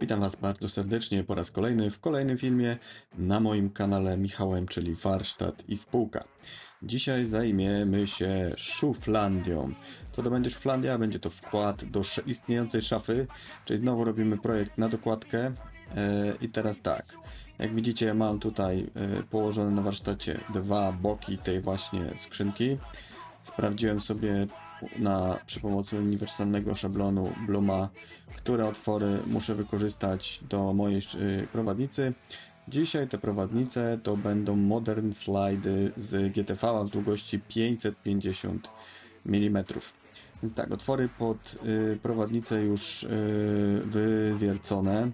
Witam Was bardzo serdecznie po raz kolejny w kolejnym filmie na moim kanale Michałem, czyli Warsztat i Spółka. Dzisiaj zajmiemy się szuflandią. Co to będzie szuflandia? Będzie to wkład do istniejącej szafy, czyli znowu robimy projekt na dokładkę. E, I teraz tak, jak widzicie mam tutaj e, położone na warsztacie dwa boki tej właśnie skrzynki. Sprawdziłem sobie na, przy pomocy uniwersalnego szablonu Bluma, które otwory muszę wykorzystać do mojej y, prowadnicy. Dzisiaj te prowadnice to będą Modern Slidy z GTV w długości 550 mm. Więc tak, otwory pod y, prowadnicę już y, wywiercone.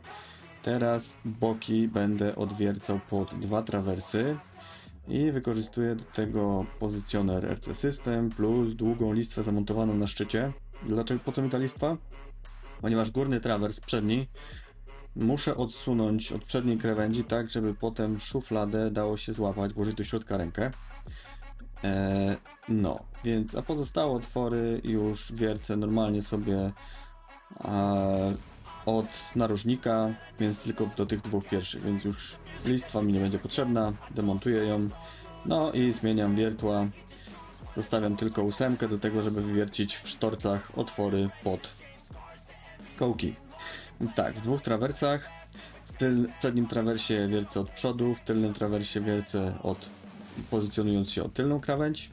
Teraz boki będę odwiercał pod dwa trawersy i wykorzystuję do tego pozycjoner RC System plus długą listwę zamontowaną na szczycie. Dlaczego? Po co mi ta listwa? Ponieważ górny trawers przedni muszę odsunąć od przedniej krawędzi tak, żeby potem szufladę dało się złapać, włożyć do środka rękę. Eee, no, więc a pozostałe otwory już wiercę normalnie sobie a, od narożnika, więc tylko do tych dwóch pierwszych, więc już listwa mi nie będzie potrzebna, demontuję ją, no i zmieniam wiertła, zostawiam tylko ósemkę do tego, żeby wywiercić w sztorcach otwory pod kołki. Więc tak, w dwóch trawersach, w, tyl, w przednim trawersie wiercę od przodu, w tylnym trawersie wiercę od, pozycjonując się od tylną krawędź,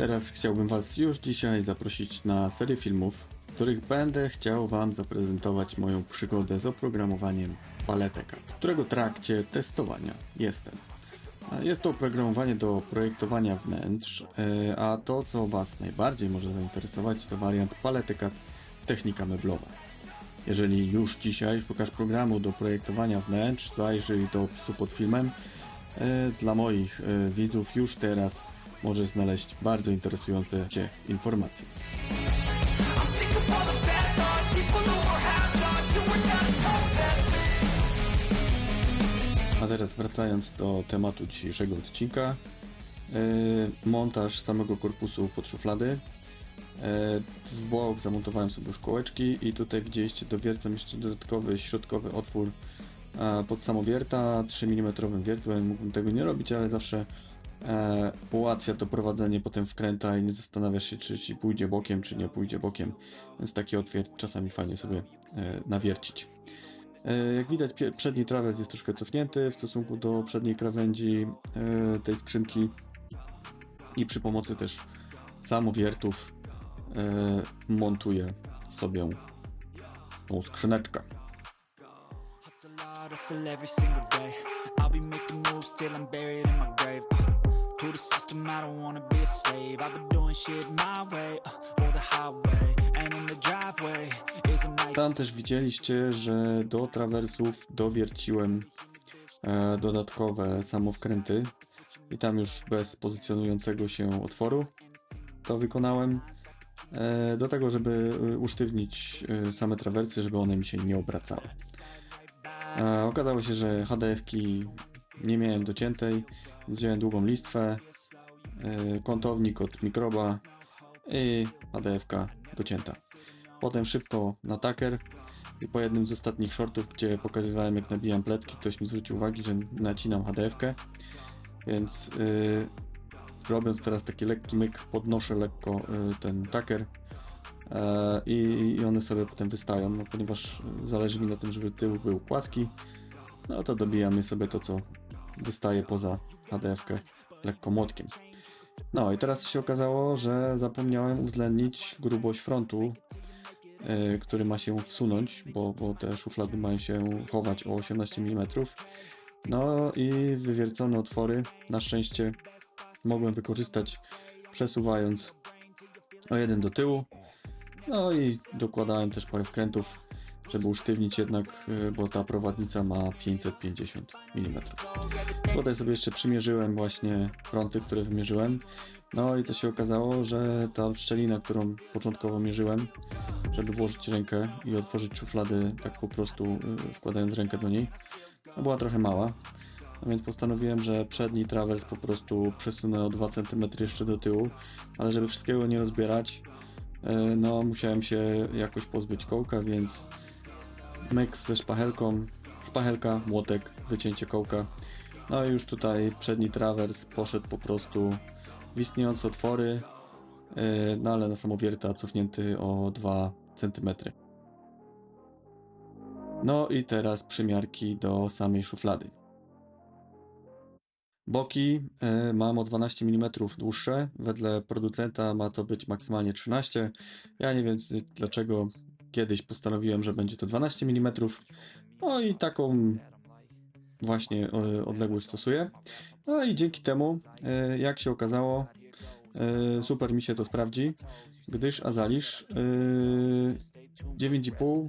Teraz chciałbym Was już dzisiaj zaprosić na serię filmów, w których będę chciał Wam zaprezentować moją przygodę z oprogramowaniem Paletek, w którego trakcie testowania jestem. Jest to oprogramowanie do projektowania wnętrz, e, a to co Was najbardziej może zainteresować to wariant Paletekat Technika Meblowa. Jeżeli już dzisiaj szukasz programu do projektowania wnętrz, zajrzyj do opisu pod filmem. E, Dla moich e, widzów już teraz możesz znaleźć bardzo interesujące Cię informacje. A teraz wracając do tematu dzisiejszego odcinka. e, Montaż samego korpusu pod szuflady. E, W bok zamontowałem sobie już kołeczki i tutaj widzieliście dowiercam jeszcze dodatkowy środkowy otwór pod samowierta 3 mm wiertłem. Mógłbym tego nie robić, ale zawsze e, ułatwia to prowadzenie potem wkręta i nie zastanawiasz się, czy ci pójdzie bokiem, czy nie pójdzie bokiem. Więc taki otwier czasami fajnie sobie e, nawiercić. E, Jak widać, przedni trawers jest troszkę cofnięty w stosunku do przedniej krawędzi e, tej skrzynki i przy pomocy też samowiertów e, montuję sobie tą skrzyneczkę. I'll be making moves till I'm buried in my grave. To the system, I don't wanna be a slave. I've been doing shit my way, uh, or the highway. And in the driveway is a nice Tam też widzieliście, że do trawersów dowierciłem e, dodatkowe samowkręty i tam już bez pozycjonującego się otworu to wykonałem e, do tego, żeby e, usztywnić e, same trawersy, żeby one mi się nie obracały. E, okazało się, że HDF-ki nie miałem dociętej, wziąłem długą listwę, e, kątownik od mikroba i HDF-ka docięta. Potem szybko na taker i po jednym z ostatnich shortów, gdzie pokazywałem jak nabijam plecki, ktoś mi zwrócił uwagi, że nacinam HDF-kę, więc yy, robiąc teraz taki lekki myk, podnoszę lekko yy, ten taker yy, i one sobie potem wystają, no, ponieważ zależy mi na tym, żeby tył był płaski, no to dobijamy sobie to, co wystaje poza HDF-kę lekko młotkiem. No i teraz się okazało, że zapomniałem uwzględnić grubość frontu e, który ma się wsunąć, bo, bo te szuflady mają się chować o 18 mm. No i wywiercone otwory, na szczęście mogłem wykorzystać przesuwając o jeden do tyłu. No i dokładałem też parę wkrętów, żeby usztywnić jednak, e, bo ta prowadnica ma 550 mm. Tutaj sobie jeszcze przymierzyłem właśnie fronty, które wymierzyłem. No i co się okazało, że ta szczelina, którą początkowo mierzyłem, żeby włożyć rękę i otworzyć szufladę tak po prostu y, wkładając rękę do niej. No, była trochę mała, no więc postanowiłem, że przedni trawers po prostu przesunę o 2 cm jeszcze do tyłu, ale żeby wszystkiego nie rozbierać, y, no musiałem się jakoś pozbyć kołka, więc myk ze szpachelką, szpachelka, młotek, wycięcie kołka. No i już tutaj przedni trawers poszedł po prostu w istniejące otwory, yy, no ale na samowierta cofnięty o 2 cm. No i teraz przymiarki do samej szuflady. Boki yy, mam o 12 mm dłuższe, wedle producenta ma to być maksymalnie 13. Ja nie wiem dlaczego kiedyś postanowiłem, że będzie to 12 mm. No i taką właśnie e, odległość stosuję. No i dzięki temu, e, jak się okazało, e, super mi się to sprawdzi, gdyż Azalisz 9,5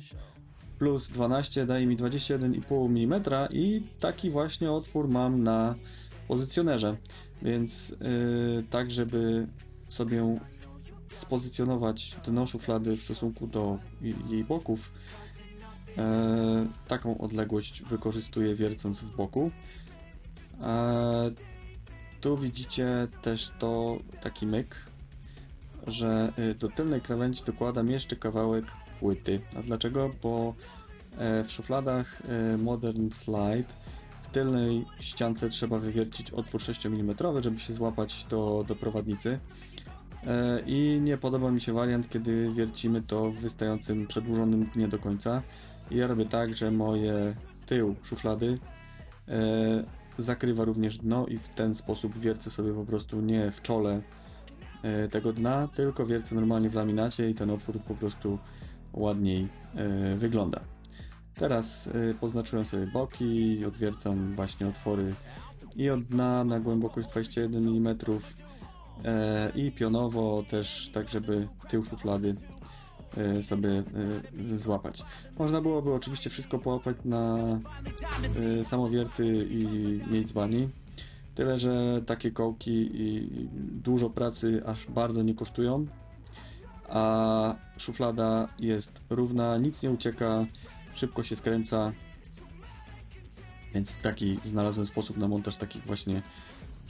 plus 12 daje mi 21,5 mm i taki właśnie otwór mam na pozycjonerze. Więc tak, żeby sobie spozycjonować dno szuflady w stosunku do jej boków, E, taką odległość wykorzystuję wiercąc w boku. E, tu widzicie też to taki myk, że y, do tylnej krawędzi dokładam jeszcze kawałek płyty. A dlaczego? Bo e, w szufladach e, Modern Slide w tylnej ściance trzeba wywiercić otwór 6 mm, żeby się złapać do, do prowadnicy. E, I nie podoba mi się wariant, kiedy wiercimy to w wystającym, przedłużonym dnie do końca. I ja robię tak, że moje tył szuflady e, zakrywa również dno i w ten sposób wiercę sobie po prostu nie w czole e, tego dna, tylko wiercę normalnie w laminacie i ten otwór po prostu ładniej wygląda. Teraz poznaczyłem sobie boki, odwiercam właśnie otwory i od dna na głębokość 21 mm i pionowo też tak, żeby tył szuflady e, sobie e, złapać. Można byłoby oczywiście wszystko połapać na e, samowierty i mieć dzbani. Tyle, że takie kołki i dużo pracy aż bardzo nie kosztują, a szuflada jest równa, nic nie ucieka, szybko się skręca, więc taki znalazłem sposób na montaż takich właśnie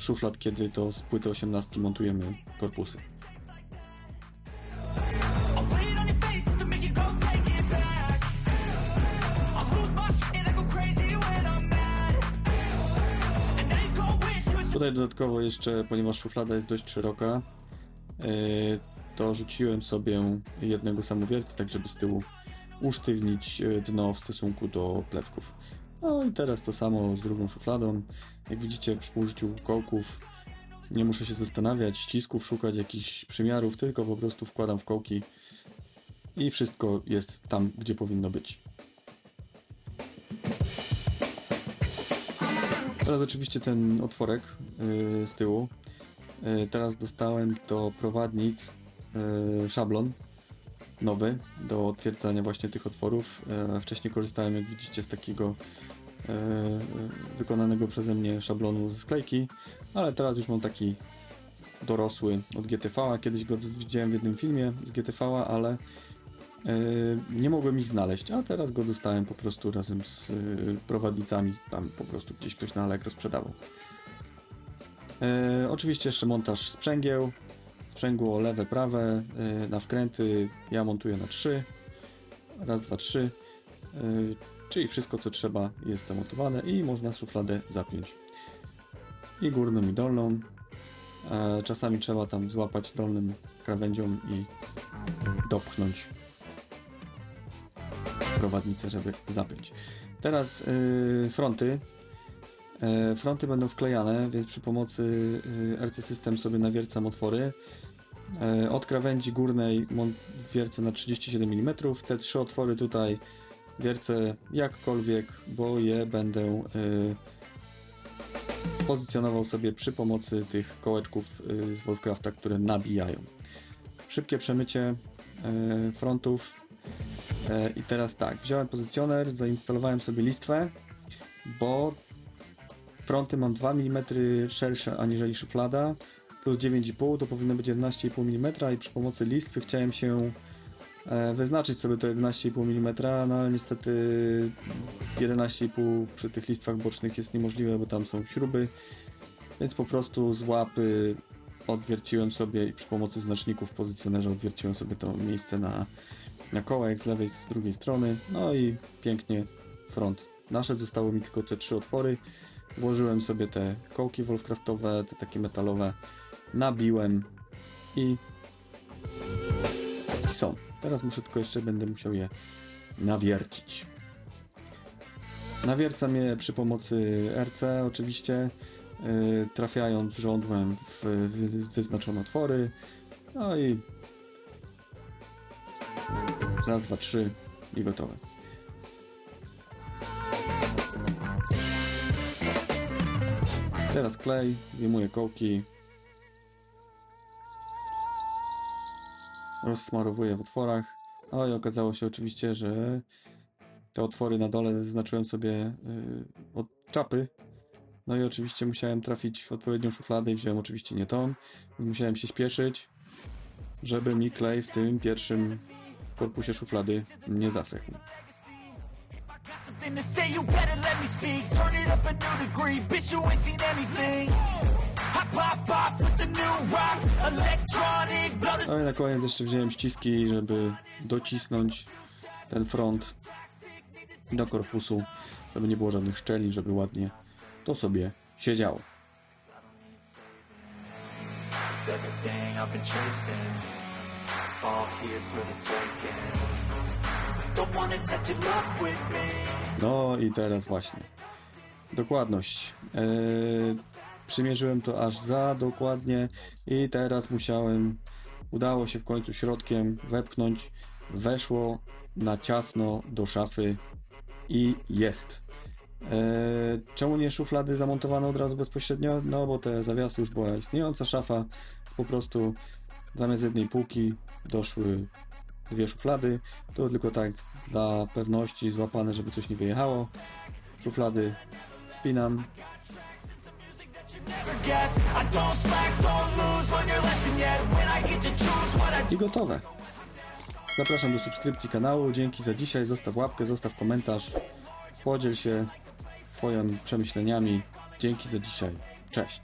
szuflad, kiedy to z płyty 18 montujemy korpusy. Tutaj dodatkowo jeszcze, ponieważ szuflada jest dość szeroka, yy, to rzuciłem sobie jednego samowierta, tak żeby z tyłu usztywnić yy, dno w stosunku do plecków. No i teraz to samo z drugą szufladą. Jak widzicie przy użyciu kołków nie muszę się zastanawiać, ścisków szukać, jakichś przymiarów, tylko po prostu wkładam w kołki i wszystko jest tam, gdzie powinno być. Teraz oczywiście ten otworek yy, z tyłu. Yy, teraz dostałem do prowadnic yy, szablon nowy do otwierdzania właśnie tych otworów. Yy, wcześniej korzystałem, jak widzicie, z takiego wykonanego przeze mnie szablonu ze sklejki, ale teraz już mam taki dorosły od GTV. Kiedyś go widziałem w jednym filmie z GTV, ale yy, nie mogłem ich znaleźć, a teraz go dostałem po prostu razem z yy, prowadnicami. Tam po prostu gdzieś ktoś na Allegro sprzedawał. Oczywiście jeszcze montaż sprzęgieł. Sprzęgło lewe, prawe na wkręty. Ja montuję na 3. Raz, dwa, trzy. Czyli wszystko co trzeba jest zamontowane i można szufladę zapiąć. I górną i dolną. E, Czasami trzeba tam złapać dolnym krawędzią i dopchnąć prowadnicę, żeby zapiąć. Teraz y, fronty. E, Fronty będą wklejane, więc przy pomocy RC System sobie nawiercam otwory. E, Od krawędzi górnej wiercę na 37 mm. Te trzy otwory tutaj wiercę jakkolwiek, bo je będę y, pozycjonował sobie przy pomocy tych kołeczków y, z Wolfcrafta, które nabijają. Szybkie przemycie y, frontów. E, I teraz tak, wziąłem pozycjoner, zainstalowałem sobie listwę, bo fronty mam 2 mm szersze aniżeli szuflada, plus 9,5 to powinno być 11,5 mm i przy pomocy listwy chciałem się wyznaczyć sobie to 11,5 mm, no ale niestety 11,5 przy tych listwach bocznych jest niemożliwe, bo tam są śruby, więc po prostu z łapy odwierciłem sobie i przy pomocy znaczników w pozycjonerze odwierciłem sobie to miejsce na, na kołek z lewej, z drugiej strony, no i pięknie front naszedł, zostało mi tylko te trzy otwory, włożyłem sobie te kołki wolfcraftowe, te takie metalowe, nabiłem i są. Teraz muszę tylko jeszcze będę musiał je nawiercić. Nawiercam je przy pomocy RC oczywiście, yy, trafiając żądłem w, w wyznaczone otwory. No i raz, dwa, trzy i gotowe. Teraz klej, wyjmuję kołki, rozsmarowuję w otworach. No i okazało się oczywiście, że te otwory na dole zaznaczyłem sobie yy, od czapy. No i oczywiście musiałem trafić w odpowiednią szufladę i wziąłem oczywiście nie tą. Musiałem się śpieszyć, żeby mi klej w tym pierwszym korpusie szuflady nie zasechł. Something to say, you better let me speak. Turn it up a new degree, bitch, you ain't seen anything. I pop off with the new rock, electronic, blow the No i na koniec jeszcze wziąłem ściski, żeby docisnąć ten front do korpusu, żeby nie było żadnych szczeli, żeby ładnie to sobie siedziało. No i teraz właśnie. Dokładność. Eee, przymierzyłem to aż za dokładnie i teraz musiałem, udało się w końcu środkiem wepchnąć. Weszło na ciasno do szafy i jest. Eee, czemu nie szuflady zamontowane od razu bezpośrednio? No bo te zawiasy już była istniejąca szafa. Po prostu zamiast jednej półki doszły dwie szuflady. To tylko tak dla pewności złapane, żeby coś nie wyjechało. Szuflady wpinam i gotowe. Zapraszam do subskrypcji kanału. Dzięki za dzisiaj. Zostaw łapkę, zostaw komentarz. Podziel się swoimi przemyśleniami. Dzięki za dzisiaj. Cześć.